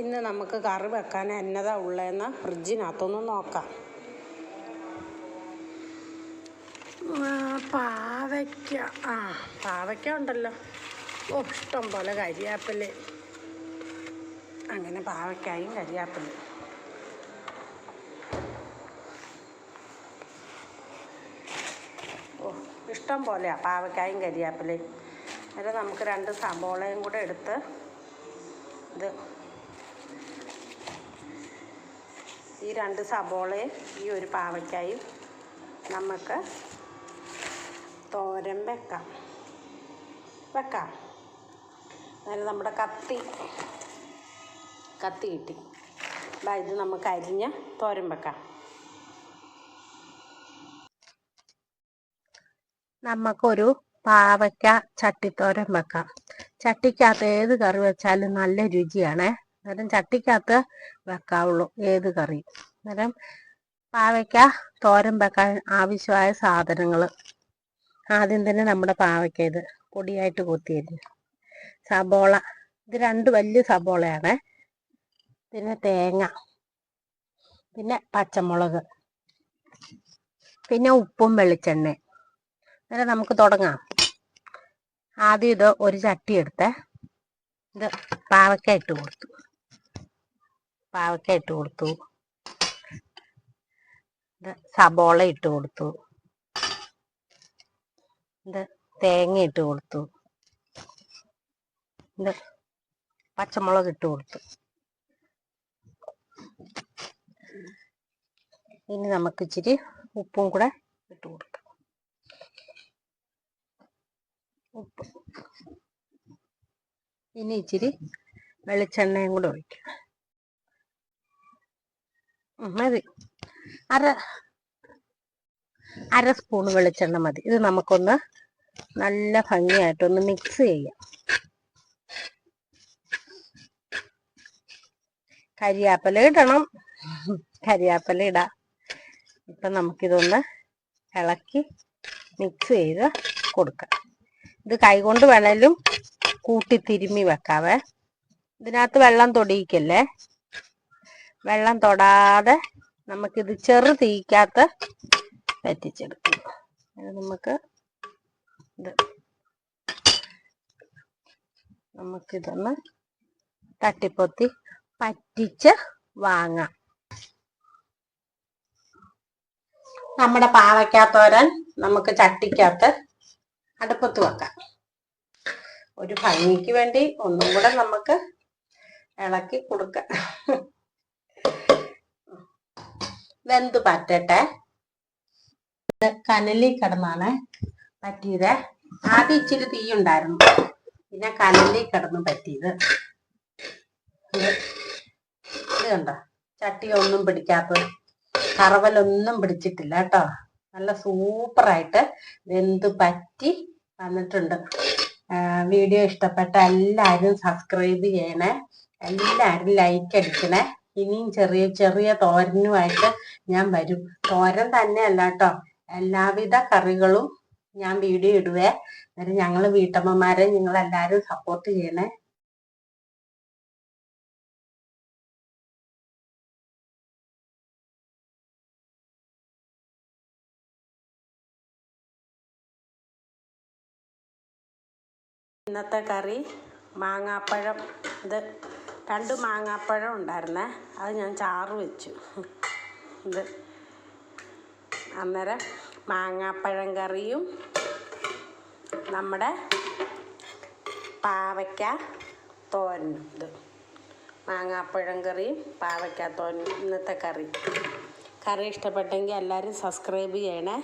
ഇന്ന് നമുക്ക് കറി വെക്കാൻ എന്നതാ ഉള്ളതെന്ന് ഫ്രിഡ്ജിനകത്തൊന്ന് നോക്കാം. പാവയ്ക്ക. ആ പാവയ്ക്ക ഉണ്ടല്ലോ. ഓ ഇഷ്ടം പോലെ കരിയാപ്പില. അങ്ങനെ പാവയ്ക്കായും കരിയാപ്പില. ഓ ഇഷ്ടം പോലെയാണ് പാവയ്ക്കായും കരിയാപ്പിലയും. അന്നേരം നമുക്ക് രണ്ട് സബോളയും കൂടെ എടുത്ത് ഇത് ഈ രണ്ട് സബോളയും ഈ ഒരു പാവയ്ക്കായും നമുക്ക് തോരൻ വെക്കാം. വെക്കാം. അന്നേരം നമ്മുടെ കത്തി കത്തി കിട്ടി. ഇത് നമുക്ക് അരിഞ്ഞ് തോരൻ വെക്കാം. നമുക്കൊരു പാവയ്ക്ക ചട്ടിത്തോരൻ വെക്കാം. ചട്ടിക്കകത്ത് ഏത് കറി വെച്ചാലും നല്ല രുചിയാണേ. അന്നേരം ചട്ടിക്കകത്ത് വെക്കാവുള്ളൂ ഏത് കറി അന്നേരം പാവയ്ക്ക തോരൻ വെക്കാൻ ആവശ്യമായ സാധനങ്ങൾ ആദ്യം തന്നെ നമ്മുടെ പാവയ്ക്ക ഇത് പൊടിയായിട്ട് കൊത്തിയരിഞ്ഞ്. സബോള ഇത് രണ്ട് വലിയ സബോളയാണ്. പിന്നെ തേങ്ങ പിന്നെ പച്ചമുളക് പിന്നെ ഉപ്പും വെളിച്ചെണ്ണ. അന്നേരം നമുക്ക് തുടങ്ങാം. ആദ്യം ഇത് ഒരു ചട്ടി എടുത്ത് ഇത് പാവയ്ക്ക ഇട്ട് കൊടുത്തു. പാവയ്ക്ക ഇട്ട് കൊടുത്തു. ഇത് സബോള ഇട്ട് കൊടുത്തു. ഇത് തേങ്ങ ഇട്ട് കൊടുത്തു. ഇത് പച്ചമുളക് ഇട്ട് കൊടുത്തു. ഇനി നമുക്ക് ഇച്ചിരി ഉപ്പും കൂടെ ഇട്ട് കൊടുക്കാം. ഉപ്പ്. ഇനി ഇച്ചിരി വെളിച്ചെണ്ണയും കൂടെ ഒഴിക്കാം. മതി. അര അര സ്പൂൺ വെളിച്ചെണ്ണ മതി. ഇത് നമുക്കൊന്ന് നല്ല ഭംഗിയായിട്ടൊന്ന് മിക്സ് ചെയ്യാം. കരിയാപ്പല ഇടണം. കരിയാപ്പല ഇടാ. ഇപ്പൊ നമുക്കിതൊന്ന് ഇളക്കി മിക്സ് ചെയ്ത് കൊടുക്കാം. ഇത് കൈകൊണ്ട് വേണേലും കൂട്ടി തിരുമ്മി വെക്കാവേ. ഇതിനകത്ത് വെള്ളം തൊടിയിക്കല്ലേ? വെള്ളം തൊടാതെ നമുക്കിത് ചെറു തീക്കാത്ത വറ്റിച്ചെടുക്കും. അത് നമുക്ക് ഇത് നമുക്കിതൊന്ന് തട്ടിപ്പൊത്തി പറ്റിച്ച് വാങ്ങാം. നമ്മുടെ പാവയ്ക്കാത്തോരൻ നമുക്ക് ചട്ടിക്കകത്ത് അടുപ്പത്ത് വെക്കാം. ഒരു ഭംഗിക്ക് വേണ്ടി ഒന്നും കൂടെ നമുക്ക് ഇളക്കി കൊടുക്കാം. വെന്ത് പറ്റട്ടെ. കനലി കിടന്നാണ് പറ്റിയത്. ആദ്യം ഇച്ചിരി തീ ഉണ്ടായിരുന്നു. പിന്നെ കനലി കിടന്ന് പറ്റിയത്. ഇത് ഇത് കണ്ടോ? ചട്ടി ഒന്നും പിടിക്കാത്ത കറവലൊന്നും പിടിച്ചിട്ടില്ല കേട്ടോ. നല്ല സൂപ്പറായിട്ട് വെന്ത് പറ്റി വന്നിട്ടുണ്ട്. വീഡിയോ ഇഷ്ടപ്പെട്ട എല്ലാവരും സബ്സ്ക്രൈബ് ചെയ്യണേ. എല്ലാവരും ലൈക്ക് അടിക്കണേ. ഇനിയും ചെറിയ ചെറിയ തോരനുമായിട്ട് ഞാൻ വരും. തോരൻ തന്നെ കേട്ടോ. എല്ലാവിധ കറികളും ഞാൻ വീഡിയോ ഇടുവേ. അന്നേരം ഞങ്ങൾ വീട്ടമ്മമാരെ നിങ്ങൾ എല്ലാരും സപ്പോർട്ട് ചെയ്യണേ. ഇന്നത്തെ കറി മാങ്ങാപ്പഴം. ഇത് രണ്ട് മാങ്ങാപ്പഴം ഉണ്ടായിരുന്നേ. അത് ഞാൻ ചാറ് വെച്ചു. ഇത് അന്നേരം മാങ്ങാപ്പഴം കറിയും നമ്മുടെ പാവയ്ക്ക തോരനും. ഇത് മാങ്ങാപ്പഴം കറിയും പാവയ്ക്ക തോരനും ഇന്നത്തെ കറി. കറി ഇഷ്ടപ്പെട്ടെങ്കിൽ എല്ലാവരും സബ്സ്ക്രൈബ് ചെയ്യണേ.